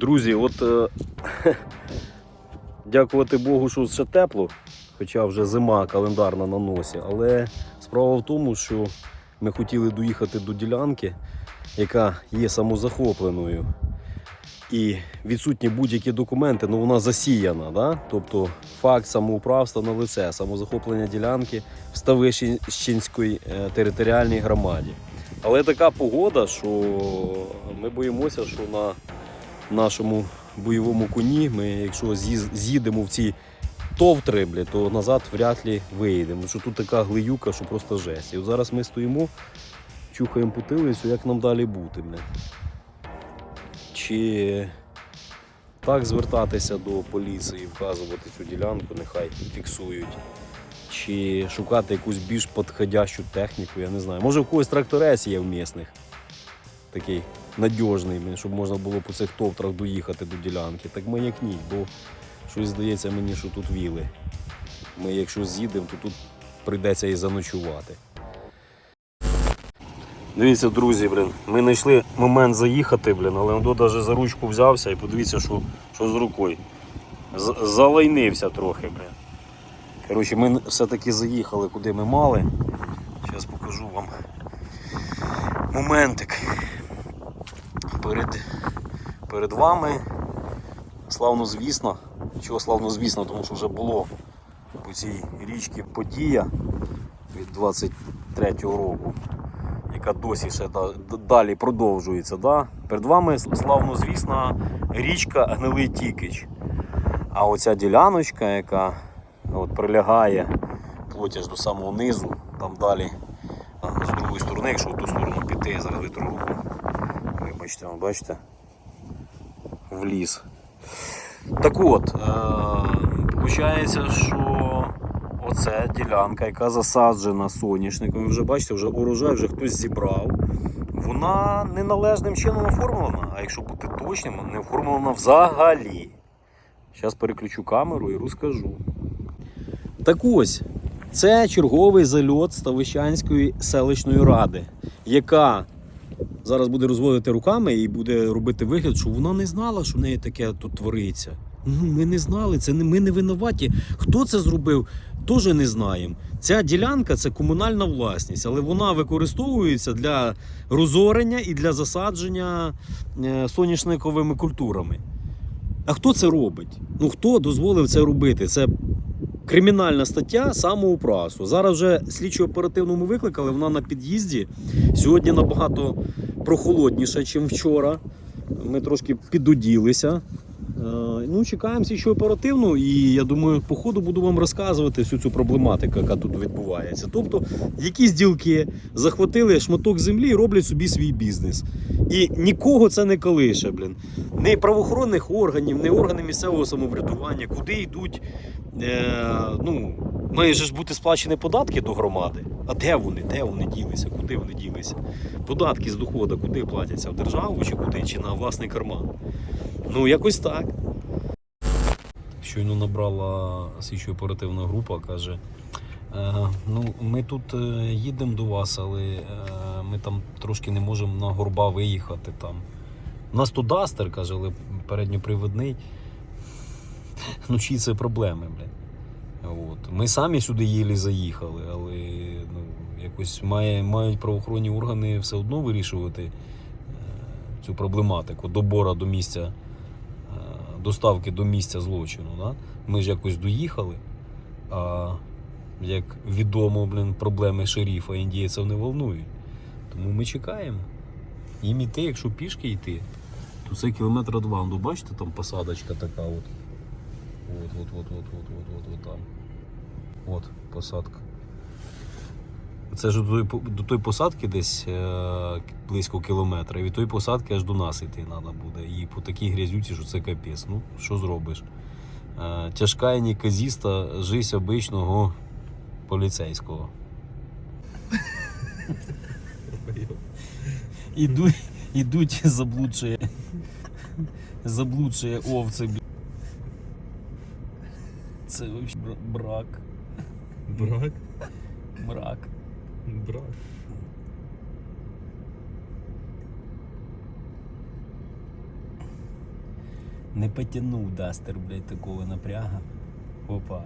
Друзі, от е, дякувати Богу, що ще тепло, хоча вже зима календарна на носі. Але справа в тому, що ми хотіли доїхати до ділянки, яка є самозахопленою. І відсутні будь-які документи, ну вона засіяна. Да? Тобто факт самоуправства на лице, самозахоплення ділянки в Ставищенській е, територіальній громаді. Але така погода, що ми боїмося, що на нашому бойовому коні ми, якщо з'їдемо в ці товтри, бля, то назад вряд ли виїдемо. Що тут така глиюка, що просто жесть. І от зараз ми стоїмо, чухаємо потилицю, як нам далі бути. Бля. Чи так звертатися до поліції, вказувати цю ділянку, нехай фіксують. Чи шукати якусь більш підходящу техніку, я не знаю. Може в когось тракторець є в місних. Такий надіжний, щоб можна було по цих товтрах доїхати до ділянки. Так маякніть, бо щось здається мені, що тут віли. Ми якщо з'їдемо, то тут прийдеться і заночувати. Дивіться, друзі, блін, ми знайшли момент заїхати, блін, але он навіть за ручку взявся і подивіться, що, що з рукою. Залайнився трохи, блін. Коротше, ми все-таки заїхали, куди ми мали. Зараз покажу вам моментик. Перед, перед вами славно звісно. Чого славно звісно, тому що вже було по цій річці подія від 23-го року, яка досі ще да- далі продовжується. Да? Перед вами славно звісна річка Гнилий Тікич. А оця діляночка, яка от, прилягає вплоть аж до самого низу, там далі з другої сторони, якщо в ту сторону піти, зараз витру. Вибачте, ви бачите? В ліс. Так от, е, виходить, що оце ділянка, яка засаджена соняшником, ви вже бачите, вже урожай вже хтось зібрав. Вона неналежним чином оформлена, а якщо бути точним, не оформлена взагалі. Зараз переключу камеру і розкажу. Так ось, це черговий зальот Ставищанської селищної ради, яка зараз буде розводити руками і буде робити вигляд, що вона не знала, що в неї таке тут твориться. Ну, ми не знали, це не ми не винуваті. Хто це зробив, теж не знаємо. Ця ділянка це комунальна власність, але вона використовується для розорення і для засадження е, соняшниковими культурами. А хто це робить? Ну хто дозволив це робити? Це кримінальна стаття самоуправства. Зараз вже слідчо оперативному викликали, вона на під'їзді. Сьогодні набагато прохолодніше, ніж вчора. Ми трошки підуділися. Е, Ну, чекаємо слідчо оперативну, і я думаю, по ходу буду вам розказувати всю цю проблематику, яка тут відбувається. Тобто, якісь ділки захватили шматок землі і роблять собі свій бізнес. І нікого це не колише, блін. Ні правоохоронних органів, ні органи місцевого самоврядування, куди йдуть. Е, ну, мають ж бути сплачені податки до громади. А де вони? Де вони ділися? Куди вони ділися? Податки з доходу куди платяться? В державу чи куди? Чи на власний карман? Ну, якось так. Щойно набрала слідчо оперативна група, каже. Е, ну, ми тут е, їдемо до вас, але е, ми там трошки не можемо на горба виїхати. Там. У нас тут Дастер, каже, але передньоприводний. Ну, чиї це проблеми, блядь. От. Ми самі сюди їлі заїхали, але ну, якось має, мають правоохоронні органи все одно вирішувати е, цю проблематику добора до місця, доставки до місця злочину. Да? Ми ж якось доїхали, а як відомо, блін, проблеми шерифа індійців не волнують. Тому ми чекаємо. Їм іти, якщо пішки йти, то це кілометра два. Ну, бачите, там посадочка така от. От, от, от, от, от, от, от, от там. От посадка. Це ж до той, до той посадки десь е, близько кілометра. І від тої посадки аж до нас йти треба буде. І по такій грязюці, що це капець. Ну, що зробиш? Е, тяжка і неказіста жизнь обичного поліцейського. Ідуть, ідуть заблудші, заблудші овці. Це бра- брак. Брак? Мрак. Брак. Не потянув Дастер, блядь, такого напряга. Опа.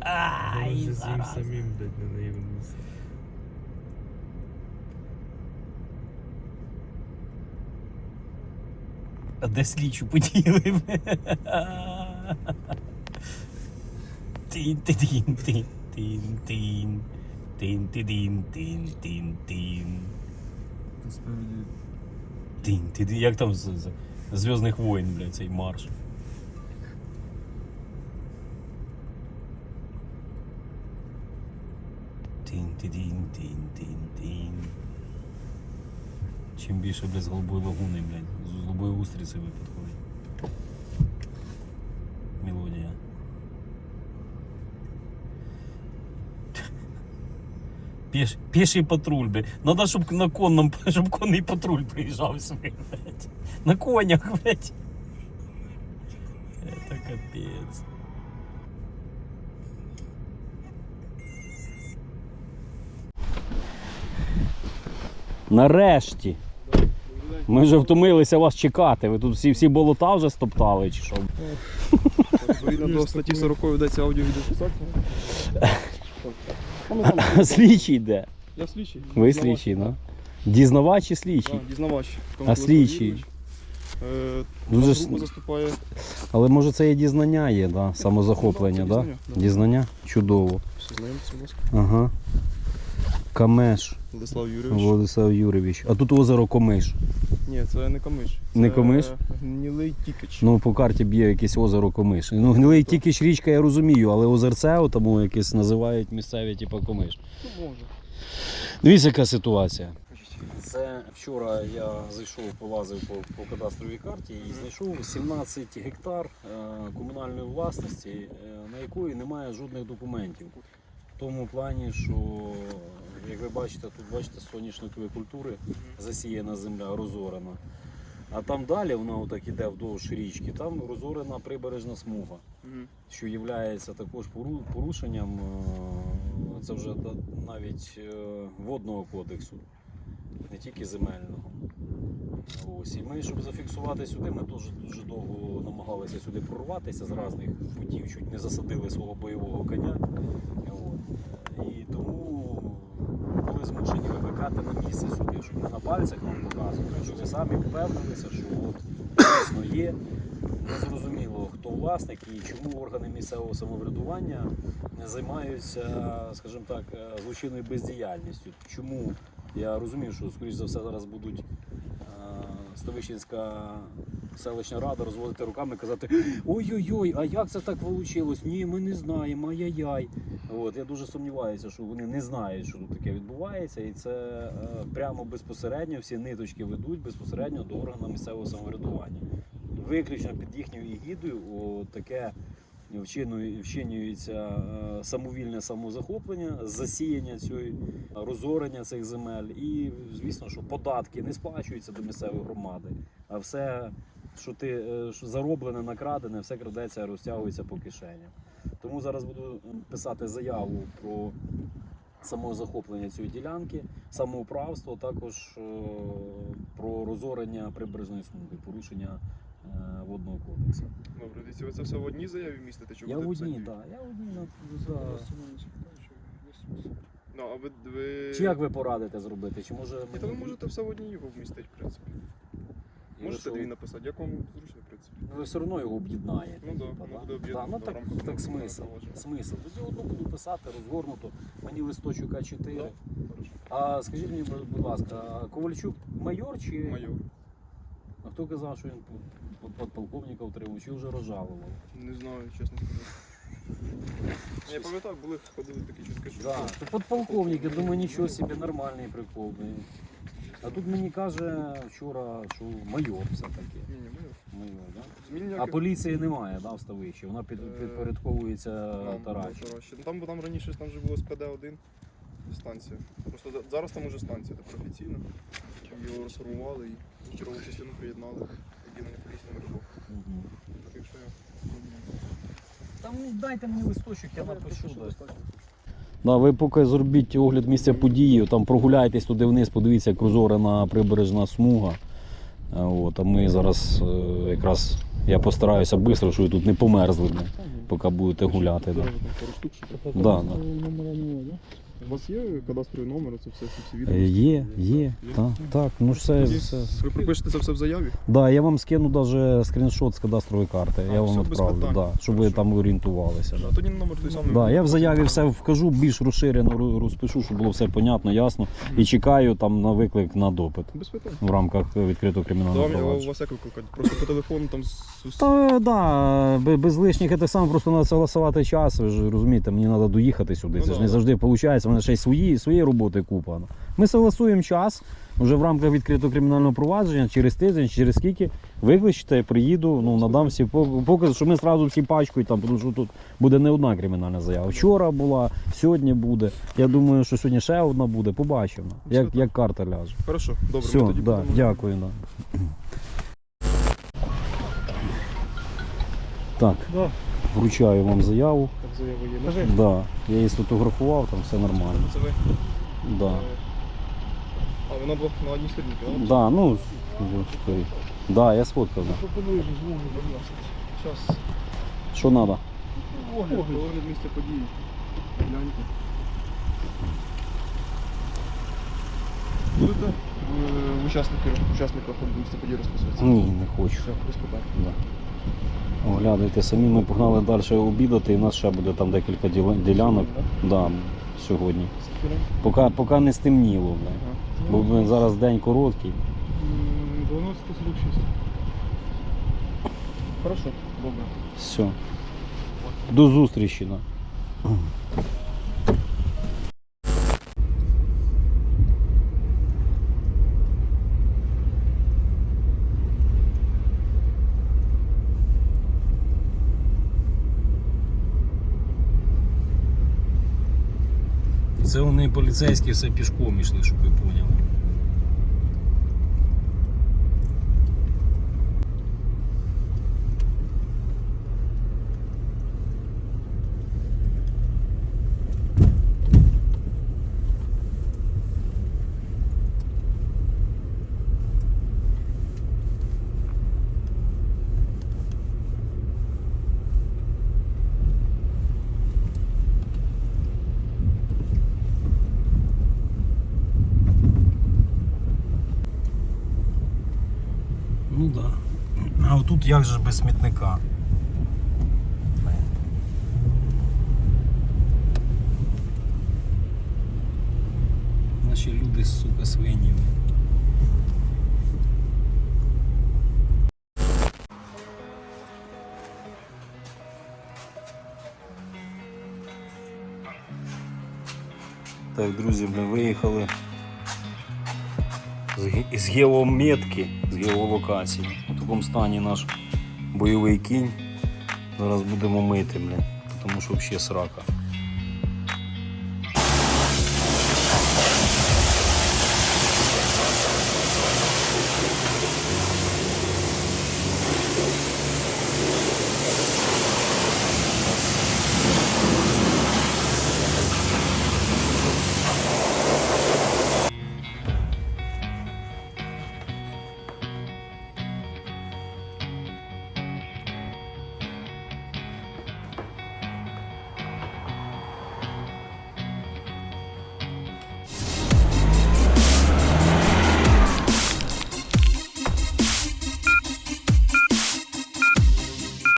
Ай, Може, з ним самим, блядь, не наївнувся. А де слідчу поділи? Тін Тин-тин. Тин-тидін, тин-тин-тин. Ти справді. Тин-тидін. Як там з, з Зв'язних воїн, блядь, цей марш. Тин-тидін-тин-тин-тин. Чим більше, блядь, з голубої лагуни, блядь. З голубої устриці випадкові. Мелодія. Пеш, пеший патруль, блядь. Надо, щоб на конном, щоб конний патруль приїжджав сюди, блядь. На конях, блядь. Это капец. Нарешті. Ми вже втомилися вас чекати. Ви тут всі, всі болота вже стоптали чи що? Відповідно до статті 40 ведеться аудіо-відеофіксація. Слідчий де? Я слідчий. Ви слідчий, ну? Дізнавач чи слідчий? Так, дізнавач. А слідчий? Е, Дуже наша ж- заступає. Але може це і дізнання є, да? самозахоплення, так? да? дізнання, да. Чудово. Всі знаємо, будь ласка. Ага. Камеш Владислав Юрійович. Владислав Юрійович. А тут озеро Комиш. Ні, це не камиш. Не Це Камиш? Гнілий тікач. Ну, по карті б'є якесь озеро Комиш. Ну, гнилий тільки ж річка, я розумію, але озерце тому якесь називають місцеві, типу Комиш. Ну, може. Дивіться, яка ситуація. Це вчора я зайшов, полазив по, по кадастровій карті і знайшов 17 гектар е, комунальної власності, е, на якої немає жодних документів. В тому плані, що, як ви бачите, тут бачите соняшникові культури, засіяна земля, розорена. А там далі вона отак іде вдовж річки, там розорена прибережна смуга що є також порушенням, е, це вже навіть е, водного кодексу, не тільки земельного. Ось. І ми, щоб зафіксувати сюди, ми дуже, дуже довго намагалися сюди прорватися з різних путів, чуть не засадили свого бойового коня. От. І тому були змушені викликати на місце сюди, щоб не на пальцях вам показувати, щоб ви самі впевнилися, що от дійсно є. Незрозуміло, хто власник і чому органи місцевого самоврядування займаються, скажімо так, е, злочинною бездіяльністю. Чому я розумію, що скоріш за все зараз будуть Ставищенська селищна рада розводити руками і казати ой-ой-ой, а як це так вийшло? Ні, ми не знаємо, ай-яй-яй. От я дуже сумніваюся, що вони не знають, що тут таке відбувається, і це е, прямо безпосередньо всі ниточки ведуть безпосередньо до органу місцевого самоврядування. Виключно під їхньою егідою таке вчинюється е, самовільне самозахоплення, засіяння цієї розорення цих земель. І звісно, що податки не сплачуються до місцевої громади, а все, що ти е, що зароблене, накрадене, все крадеться, розтягується по кишеням. Тому зараз буду писати заяву про самозахоплення цієї ділянки, самоуправство, також е, про розорення прибережної смуги, порушення водного кодексу. Добре, дивіться, ви це все в одній заяві містите? Чи Я в одній, писати? так. Я в одній на- за- Ну, а ви, ви... Чи як ви порадите зробити? Чи може Ні, то ви можете все в одній його вмістити, в принципі. Можете що? дві написати, як вам зручно, в принципі. ви все одно його об'єднаєте? Ну да, типа, воно да? буде об'єднано Да, ну в так, рамках так одного смисл. Смисл. Тоді одну буду писати, розгорнуто. Мені листочок А4. Да, хорошо. А скажіть мені, будь- ласка, а Ковальчук майор чи Майор. А хто казав, що він подполковника отримав, чи вже розжалував? Не знаю, чесно сказати. Я пам'ятаю, були ходили такі чутки, Да, то подполковник, я думаю, нічого собі нормальний прикол. А тут мені каже вчора, що майор все-таки. Ні, ні, майор. Майор, да? Змін А ніяких поліції немає, да, в Ставищі. Вона під, Е, підпорядковується Таращі. Ну, Там, бо там раніше ж там вже було СПД-1 станція. Просто за- зараз там уже станція, тепер офіційно. Його розформували і чергову частину приєднали Так я. Там дайте мені листочок, я напишу. Да. Да, ви поки зробіть огляд місця події, там прогуляйтесь туди вниз, подивіться, як розорена прибережна смуга. А, От, а ми зараз е, якраз я постараюся швидко, щоб ви тут не померзли, поки будете гуляти. Да. Да, да. У вас є кадастровий номер, це все, всі, відомості? Є, є, так, так. Ну ж все, все. Ви пропишете це все в заяві? Да, я вам скину даже скріншот з кадастрової карти. Я вам все, без відправлю, питань. да, щоб ви Хорошо. там орієнтувалися. А тоді номер той самий. Да, я в заяві все вкажу, більш розширено ру- розпишу, щоб було все понятно, ясно. І чекаю там на виклик на допит Без питань. в рамках відкритого кримінального Вам, я провадження. вас як викликати? Просто по телефону там з... з- Та да, бе- без лишніх це саме просто треба согласувати час. Ви ж розумієте, мені треба доїхати сюди. Ну це ж да, не да. завжди виходить. У мене ще й свої, свої роботи купа. Ми согласуємо час вже в рамках відкритого кримінального провадження через тиждень, через скільки викличте, приїду, ну надам всі пок- покази, що ми одразу всі пачкою там, тому що тут буде не одна кримінальна заява. Вчора була, сьогодні буде. Я думаю, що сьогодні ще одна буде. Побачимо, як, як карта ляже. Хорошо, добре, Все, ми тоді да, будемо- дякую. Да. Так, Да. вручаю вам заяву. Так, заява є. Кажи. Да, я її сфотографував, там все нормально. Це ви? Да. Е, А, на двох на одній сторінці, так? Да, ну, господи. да, я сфоткав. Да. Пропоную ж змогу загласити. Зараз. Що треба? Огляд, огляд місця події. Гляньте. Будете в, в учасники, учасниках місця події розписуватися? Ні, не хочу. Все, без питань. Да. Оглядайте самі, ми погнали далі обідати, і у нас ще буде там декілька ділянок да, сьогодні. Поки, поки не стемніло. Бо блин, зараз день короткий. М, 1246. Хорошо, добре. Все. До зустрічі. Да. Це вони поліцейські все пішком йшли, щоб ви поняли. Ну. Да. А отут як же без смітника? Наші люди, сука, свині. Так, друзі, ми виїхали з, ге- з геометки, з геолокації. У такому стані наш бойовий кінь. Зараз будемо мити, блін, тому що взагалі срака.